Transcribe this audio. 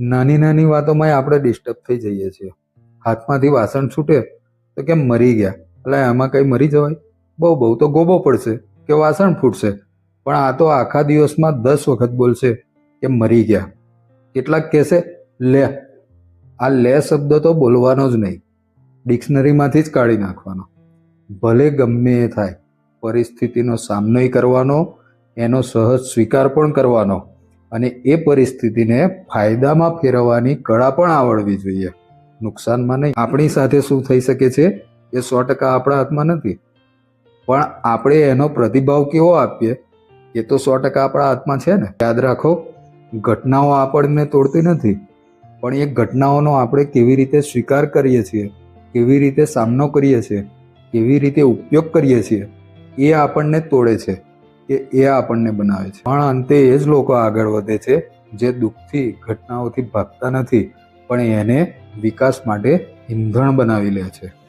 નાની નાની વાતોમાં આપણે ડિસ્ટર્બ થઈ જઈએ છીએ. હાથમાંથી વાસણ છૂટે તો કેમ મરી ગયા? એટલે એમાં કંઈ મરી જવાય? બહુ બહુ તો ગોબો પડશે કે વાસણ ફૂટશે. પણ આ તો આખા દિવસમાં દસ વખત બોલશે કે મરી ગયા. કેટલાક કહેશે, લે. આ લે શબ્દ તો બોલવાનો જ નહીં. ડિક્શનરીમાંથી જ કાઢી નાખવાનો. ભલે ગમે એ થાય, પરિસ્થિતિનો સામનોય કરવાનો, એનો સહજ સ્વીકાર પણ કરવાનો. અને એ પરિસ્થિતિને ફાયદામાં ફેરવવાની કળા પણ આવડવી જોઈએ. નુકસાનમાં નહીં. આપણી સાથે શું થઈ શકે છે? એ સો ટકા આપણા હાથમાં નથી. પણ આપણે એનો પ્રતિભાવ કેવો આપીએ? એ તો સો ટકા આપણા હાથમાં છે ને. યાદ રાખો, ઘટનાઓ આપણને તોડતી નથી. પણ એ ઘટનાઓનો આપણે કેવી રીતે સ્વીકાર કરીએ છીએ? કેવી રીતે સામનો કરીએ છીએ? કેવી રીતે ઉપયોગ કરીએ છીએ? એ આપણને તોડે છે. કે એ આપણને બનાવે છે. પણ અંતે એ જ લોકો આગળ વધે છે, જે દુઃખથી, ઘટનાઓથી ભાગતા નથી, પણ એને વિકાસ માટે ઈંધણ બનાવી લે છે.